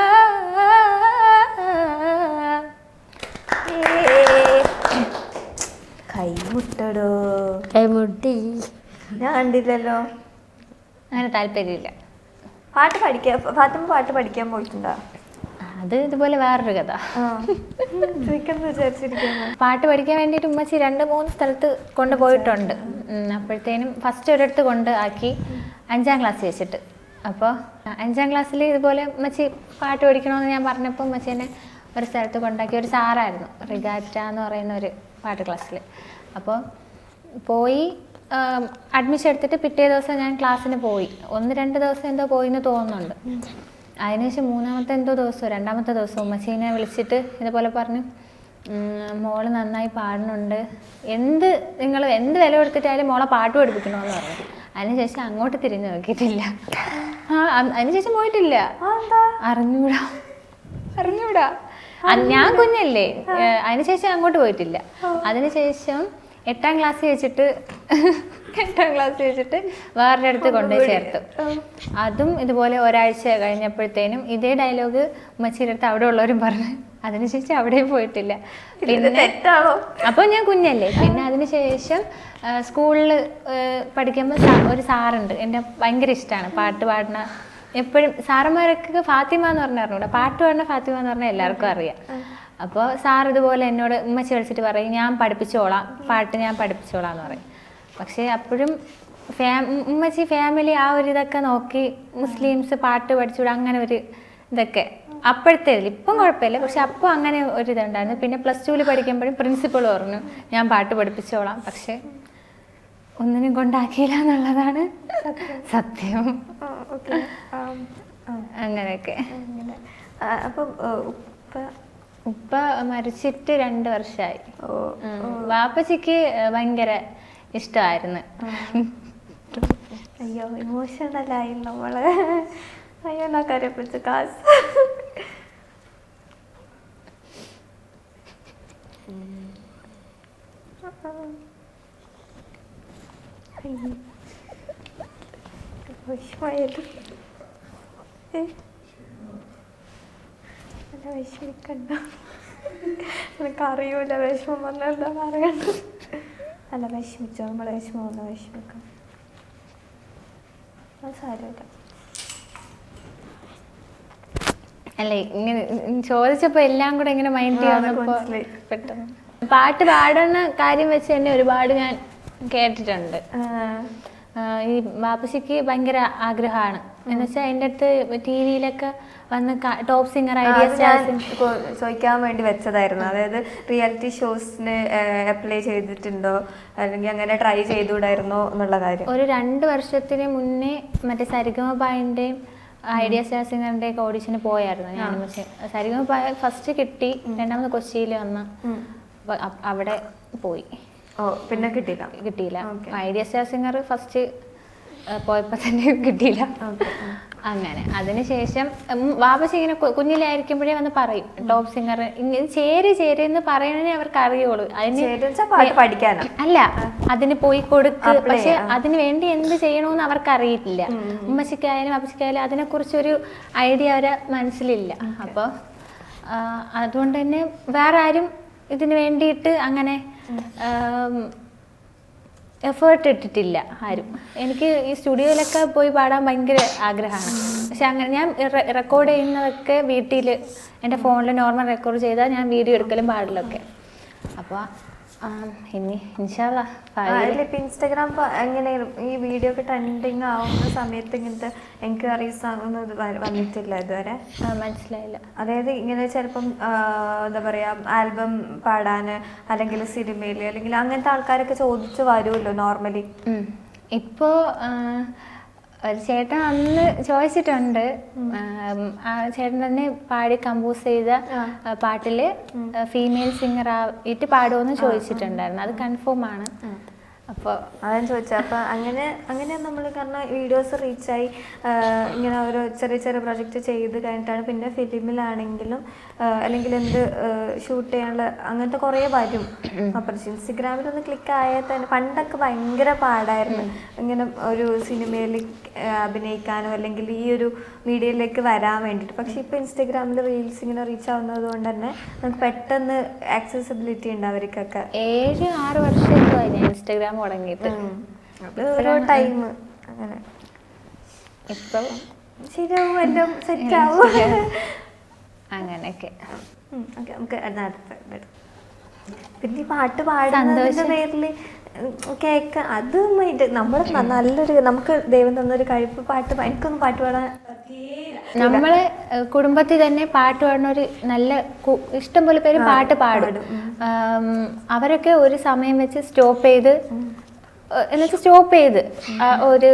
കൈമുട്ടടോ. കൈമുട്ടി. ഞാൻ കണ്ടില്ലല്ലോ. അങ്ങനെ താല്പര്യമില്ല. പാട്ട് പഠിക്കാൻ ഫാത്തിമ പാട്ട് പഠിക്കാൻ പോയിട്ടുണ്ടോ? അത് ഇതുപോലെ വേറൊരു കഥ. പാട്ട് പഠിക്കാൻ വേണ്ടിയിട്ട് ഉമ്മച്ചി രണ്ട് മൂന്ന് സ്ഥലത്ത് കൊണ്ടുപോയിട്ടുണ്ട് അപ്പോഴത്തേനും ഫസ്റ്റ് ഒരിടത്ത് കൊണ്ട് ആക്കി അഞ്ചാം ക്ലാസ് വെച്ചിട്ട്. അപ്പോൾ അഞ്ചാം ക്ലാസ്സിൽ ഇതുപോലെ ഉമ്മച്ചി പാട്ട് പഠിക്കണമെന്ന് ഞാൻ പറഞ്ഞപ്പോൾ ഉമ്മച്ചി എന്നെ ഒരു സ്ഥലത്ത് കൊണ്ടാക്കി. ഒരു സാറായിരുന്നു റിഗാറ്റ എന്ന് പറയുന്ന ഒരു പാട്ട് ക്ലാസ്സിൽ അപ്പോൾ പോയി അഡ്മിഷൻ എടുത്തിട്ട് പിറ്റേ ദിവസം ഞാൻ ക്ലാസ്സിന് പോയി. ഒന്ന് രണ്ട് ദിവസം എന്തോ പോയി എന്ന് തോന്നുന്നുണ്ട്. അതിനുശേഷം മൂന്നാമത്തെ എന്തോ ദിവസം രണ്ടാമത്തെ ദിവസം ഉമ്മച്ചീനെ വിളിച്ചിട്ട് ഇതുപോലെ പറഞ്ഞു മോൾ നന്നായി പാടുന്നുണ്ട്. എന്ത് നിങ്ങൾ എന്ത് വില കൊടുത്തിട്ടായാലും മോളെ പാട്ട് പഠിപ്പിക്കണമെന്ന് പറഞ്ഞു. അതിനുശേഷം അങ്ങോട്ട് തിരിഞ്ഞു നോക്കിയിട്ടില്ല. അതിനുശേഷം പോയിട്ടില്ല. അറിഞ്ഞൂടാ. അറിഞ്ഞൂടാ? ഞാൻ കുഞ്ഞല്ലേ. അതിനുശേഷം അങ്ങോട്ട് പോയിട്ടില്ല. അതിനുശേഷം എട്ടാം ക്ലാസ് വെച്ചിട്ട് [laughs] എട്ടാം ക്ലാസ് വെച്ചിട്ട് വേറൊരു അടുത്ത് കൊണ്ടുപോയി. ചേർത്തു. അതും ഇതുപോലെ ഒരാഴ്ച കഴിഞ്ഞപ്പോഴത്തേനും ഇതേ ഡയലോഗ് ഉമ്മച്ചിയുടെ അടുത്ത് അവിടെ ഉള്ളവരും പറഞ്ഞു അതിനുശേഷം അവിടെയും പോയിട്ടില്ല. പിന്നെ അപ്പോൾ ഞാൻ കുഞ്ഞല്ലേ. പിന്നെ അതിനുശേഷം സ്കൂളിൽ പഠിക്കുമ്പോൾ ഒരു സാറുണ്ട്. എന്റെ ഭയങ്കര ഇഷ്ടമാണ് പാട്ട് പാടുന്ന എപ്പോഴും സാറന്മാരൊക്കെ ഫാത്തിമ എന്ന് പറഞ്ഞ അറിഞ്ഞൂടാ പാട്ട് പാടുന്ന ഫാത്തിമ എന്ന് പറഞ്ഞാൽ എല്ലാവർക്കും അറിയാം. അപ്പോൾ സാർ ഇതുപോലെ എന്നോട് ഉമ്മച്ചി വിളിച്ചിട്ട് പറയും ഞാൻ പഠിപ്പിച്ചോളാം പാട്ട് ഞാൻ പഠിപ്പിച്ചോളാം എന്ന് പറയും. പക്ഷേ അപ്പോഴും ഫാം ഉമ്മച്ചി ഫാമിലി ആ ഒരു ഇതൊക്കെ നോക്കി മുസ്ലിംസ് പാട്ട് പഠിച്ചുകൂടാ അങ്ങനെ ഒരു ഇതൊക്കെ. അപ്പോഴത്തെ ഇതിൽ ഇപ്പം കുഴപ്പമില്ല പക്ഷെ അപ്പോൾ അങ്ങനെ ഒരു ഇതുണ്ടായിരുന്നു. പിന്നെ പ്ലസ് ടുവിൽ പഠിക്കുമ്പോഴും പ്രിൻസിപ്പൾ പറഞ്ഞു ഞാൻ പാട്ട് പഠിപ്പിച്ചോളാം പക്ഷെ ഒന്നിനും കൊണ്ടാക്കിയില്ല എന്നുള്ളതാണ് സത്യം. അങ്ങനെയൊക്കെ. അപ്പം ഉപ്പ മരിച്ചിട്ട് രണ്ട് വർഷമായി ഓ വാപ്പച്ചിക്ക് ഭയങ്കര ഇഷ്ടമായിരുന്നു. അയ്യോ ഇമോഷണലായി നമ്മൾ. അയ്യോ നാ കരപ്പിച്ച കാസ് വിഷമായാലും ഏ? അല്ല വിഷമിക്കണ്ട. എനിക്കറിയൂല വിഷമം വന്ന എന്താ പറയണ്ട? അല്ല വിഷമിച്ചോ. നമ്മളെ വിഷമം വന്ന വിഷമിക്കാം. അത് സാരമില്ല. അല്ലേ ഇങ്ങനെ ചോദിച്ചപ്പോ എല്ലാം കൂടെ ഇങ്ങനെ മൈൻഡ്. പെട്ടെന്ന്. പാട്ട് പാടുന്ന കാര്യം വെച്ച് തന്നെ ഒരുപാട് ഞാൻ കേട്ടിട്ടുണ്ട്. ഈ ബാപ്പുശിക്ക് ഭയങ്കര ആഗ്രഹമാണ്. എന്നുവെച്ചാൽ എന്റെ അടുത്ത് ടി വിയിലൊക്കെ വന്ന് ടോപ്പ് സിംഗർ ചോദിക്കാൻ വേണ്ടി വെച്ചതായിരുന്നു. അതായത് റിയാലിറ്റി ഷോസിന് അപ്ലൈ ചെയ്തിട്ടുണ്ടോ? അല്ലെങ്കിൽ അങ്ങനെ ട്രൈ ചെയ്തുകൂടായിരുന്നോ എന്നുള്ള കാര്യം. ഒരു രണ്ട് വർഷത്തിന് മുന്നേ മറ്റേ സരിഗമ പായന്റെയും ഐഡിയ സ്റ്റാർ സിംഗറിന്റെ ഒക്കെ ഓഡിഷന് പോയായിരുന്നു ഞാൻ. പക്ഷേ സരിഗമ പായ ഫസ്റ്റ് കിട്ടി രണ്ടാമത് കൊച്ചിയിൽ വന്ന് അവിടെ പോയി. ഓ പിന്നെ കിട്ടിയില്ല. കിട്ടിയില്ല. ഐഡിയ സ്റ്റാർ സിംഗർ ഫസ്റ്റ് പോയപ്പോൾ തന്നെ കിട്ടിയില്ല. അങ്ങനെ. അതിനുശേഷം വാപ്പച്ചി ഇങ്ങനെ കുഞ്ഞിലായിരിക്കുമ്പോഴേ വന്ന് പറയും. Top singer. ഇങ്ങനെ ചേര് ചേര് എന്ന് പറയണേ അവർക്ക് അറിയുള്ളൂ അതിന് പഠിക്കാൻ പഠിക്കാനാ? അല്ല അതിന് പോയി കൊടുക്ക്. പക്ഷെ അതിന് വേണ്ടി എന്ത് ചെയ്യണമെന്ന് അവർക്ക് അറിയില്ല ഉമ്മച്ചിക്കായാലും അപ്പച്ചിക്കായാലും അതിനെക്കുറിച്ച് ഒരു ഐഡിയ അവരെ മനസ്സിലില്ല. അപ്പോൾ അതുകൊണ്ട് തന്നെ വേറെ ആരും ഇതിന് വേണ്ടിയിട്ട് അങ്ങനെ എഫേർട്ട് ഇട്ടിട്ടില്ല ആരും. എനിക്ക് ഈ സ്റ്റുഡിയോയിലൊക്കെ പോയി പാടാൻ ഭയങ്കര ആഗ്രഹമാണ്. പക്ഷെ അങ്ങനെ ഞാൻ റെക്കോർഡ് ചെയ്യുന്നതൊക്കെ വീട്ടിൽ എന്റെ ഫോണിൽ നോർമൽ റെക്കോർഡ് ചെയ്താൽ ഞാൻ വീഡിയോ എടുക്കലും പാടലൊക്കെ. അപ്പോൾ ഇനി ഇൻഷാല്ല ഇപ്പൊ ഇൻസ്റ്റാഗ്രാം എങ്ങനെ ഈ വീഡിയോ ഒക്കെ ട്രെൻഡിങ് ആവുന്ന സമയത്ത് ഇങ്ങനത്തെ എൻക്വയറീസ് ഒന്നും ഇത് വന്നിട്ടില്ല ഇതുവരെ. മനസ്സിലായില്ല. അതായത് ഇങ്ങനെ ചിലപ്പം എന്താ പറയാ ആൽബം പാടാന് അല്ലെങ്കിൽ സിനിമയിൽ അല്ലെങ്കിൽ അങ്ങനത്തെ ആൾക്കാരൊക്കെ ചോദിച്ചു വരുമല്ലോ നോർമലി ഉം. ഒരു ചേട്ടൻ അന്ന് ചോദിച്ചിട്ടുണ്ട് ആം, ചേട്ടൻ തന്നെ പാടി കമ്പോസ് ചെയ്ത പാട്ടിൽ ഫീമെയിൽ സിംഗർ ആയിട്ട് പാടുമെന്ന് ചോദിച്ചിട്ടുണ്ടായിരുന്നു. അത് കൺഫേം ആണ്. അപ്പോൾ അതാണ് ചോദിച്ചത് അപ്പോൾ അങ്ങനെ അങ്ങനെ നമ്മൾ കാരണം വീഡിയോസ് റീച്ചായി ഇങ്ങനെ ഓരോ ചെറിയ ചെറിയ പ്രൊജക്റ്റ് ചെയ്ത് കഴിഞ്ഞിട്ടാണ്. പിന്നെ ഫിലിമിലാണെങ്കിലും അല്ലെങ്കിൽ എന്ത് ഷൂട്ട് ചെയ്യാനുള്ള അങ്ങനത്തെ കുറേ വരും. അപ്പോൾ ഇൻസ്റ്റഗ്രാമിലൊന്ന് ക്ലിക്ക് ആയാൽ തന്നെ പണ്ടൊക്കെ ഭയങ്കര പാടായിരുന്നു. ഇങ്ങനെ ഒരു സിനിമയിൽ അഭിനയിക്കാനോ അല്ലെങ്കിൽ ഈ ഒരു മീഡിയയിലേക്ക് വരാൻ വേണ്ടിയിട്ട്. പക്ഷേ ഇപ്പോൾ ഇൻസ്റ്റഗ്രാമിൽ റീൽസ് ഇങ്ങനെ റീച്ച് ആവുന്നത് കൊണ്ട് തന്നെ നമുക്ക് പെട്ടെന്ന് ആക്സസിബിലിറ്റി ഉണ്ട് അവർക്കൊക്കെ ഏഴ് ആറ് വർഷം ഇൻസ്റ്റഗ്രാം ഇൻസ്റ്റാഗ്രാം തുടങ്ങിയിട്ട് ഓരോ ടൈം അങ്ങനെ. ഇപ്പം ശരിയാവും എല്ലാം സെറ്റ് ആവും അങ്ങനെയൊക്കെ. നമുക്ക് അടുത്ത പിന്നെ പാട്ട് പാടുന്നതിന്റെ പേരിൽ കേക്ക് അത് നമ്മൾ നല്ലൊരു നമുക്ക് ദൈവം തന്നൊരു കഴിപ്പ് പാട്ട് എനിക്കൊന്നും പാട്ട് പാടാൻ നമ്മളെ കുടുംബത്തിൽ തന്നെ പാട്ട് പാടുന്ന ഒരു നല്ല ഇഷ്ടം പോലെ പേര് പാട്ട് പാടും. അവരൊക്കെ ഒരു സമയം വെച്ച് സ്റ്റോപ്പ് ചെയ്ത് എന്നുവെച്ചാൽ സ്റ്റോപ്പ് ചെയ്ത്. ഒരു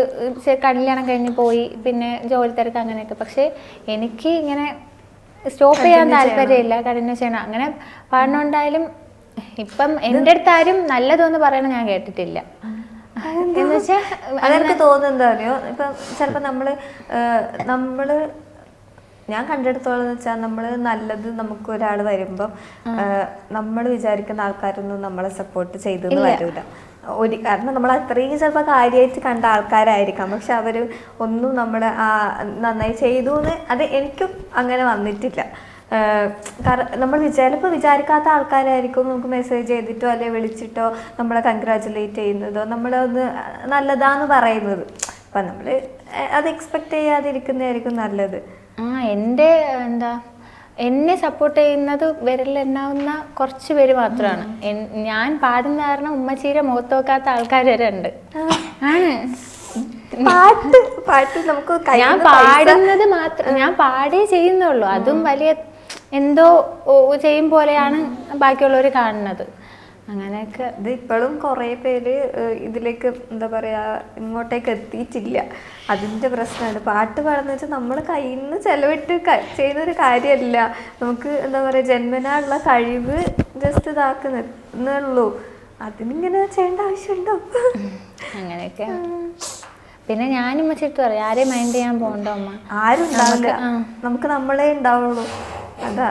കല്യാണം കഴിഞ്ഞ് പോയി പിന്നെ ജോലി തിരക്ക് അങ്ങനെയൊക്കെ. പക്ഷേ എനിക്ക് ഇങ്ങനെ സ്റ്റോപ്പ് ചെയ്യാൻ താല്പര്യമില്ല കഠിന ചെയ്യണം. അങ്ങനെ പാടണുണ്ടായാലും ഇപ്പം എന്റെ അടുത്ത് ആരും നല്ലതെന്ന് പറയണ ഞാൻ കേട്ടിട്ടില്ല. എന്ന് വെച്ചാൽ അതെനിക്ക് തോന്നുന്നത് എന്താ അറിയോ? ഇപ്പം ചിലപ്പോൾ നമ്മൾ നമ്മൾ ഞാൻ കണ്ടെടുത്തോളം എന്ന് വെച്ചാൽ നമ്മൾ നല്ലത് നമുക്ക് ഒരാൾ വരുമ്പം നമ്മൾ വിചാരിക്കുന്ന ആൾക്കാരൊന്നും നമ്മളെ സപ്പോർട്ട് ചെയ്തെന്ന് വരില്ല ഒരു കാരണം നമ്മൾ അത്രയും ചിലപ്പോൾ കാര്യമായിട്ട് കണ്ട ആൾക്കാരായിരിക്കാം. പക്ഷെ അവർ ഒന്നും നമ്മൾ നന്നായി ചെയ്തു എന്ന് അത് എനിക്കും അങ്ങനെ വന്നിട്ടില്ല. നമ്മൾ ചിലപ്പോൾ വിചാരിക്കാത്ത ആൾക്കാരായിരിക്കും നമുക്ക് മെസ്സേജ് ചെയ്തിട്ടോ അല്ലെങ്കിൽ വിളിച്ചിട്ടോ നമ്മളെ കൺഗ്രാറ്റുലേറ്റ് ചെയ്യുന്നതോ. നമ്മളെ ഒന്ന് നല്ലതാന്ന് പറയുന്നത്. അപ്പം നമ്മൾ അത് എക്സ്പെക്ട് ചെയ്യാതിരിക്കുന്നതായിരിക്കും നല്ലത്. ആ എന്റെ എന്താ എന്നെ സപ്പോർട്ട് ചെയ്യുന്നത് വിരലെണ്ണാവുന്ന കുറച്ച് പേര് മാത്രമാണ്. ഞാൻ പാടുന്ന കാരണം ഉമ്മച്ചീരെ മുഖത്ത് നോക്കാത്ത ആൾക്കാർ വരെ ഉണ്ട് ആണ്. പാട്ട് പാട്ട് നമുക്ക് ഞാൻ പാടുന്നത് മാത്രം ഞാൻ പാടേ ചെയ്യുന്നുള്ളൂ അതും വലിയ എന്തോ ചെയ്യും പോലെയാണ് ബാക്കിയുള്ളവർ കാണുന്നത്. അങ്ങനെയൊക്കെ. ഇത് ഇപ്പോഴും കുറേ പേര് ഇതിലേക്ക് എന്താ പറയുക ഇങ്ങോട്ടേക്ക് എത്തിയിട്ടില്ല. അതിന്റെ പ്രശ്നമാണ്. പാട്ട് പാടുന്ന വെച്ചാൽ നമ്മൾ കയ്യിൽ നിന്ന് ചിലവിട്ട് ക- ചെയ്യുന്ന ഒരു കാര്യമല്ല നമുക്ക് എന്താ പറയുക ജന്മനാ ഉള്ള കഴിവ് ജസ്റ്റ് ഇതാക്കുന്നുള്ളൂ അതിനിങ്ങനെ ചെയ്യേണ്ട ആവശ്യമുണ്ടോ അങ്ങനെയൊക്കെ. പിന്നെ ഞാനും വെച്ചിട്ട് പറയാം ആരെയും മൈൻഡ് ചെയ്യാൻ പോകണ്ടോ അമ്മ ആരും ഉണ്ടാവില്ല നമുക്ക് നമ്മളെ ഉണ്ടാവുള്ളൂ. അതാ.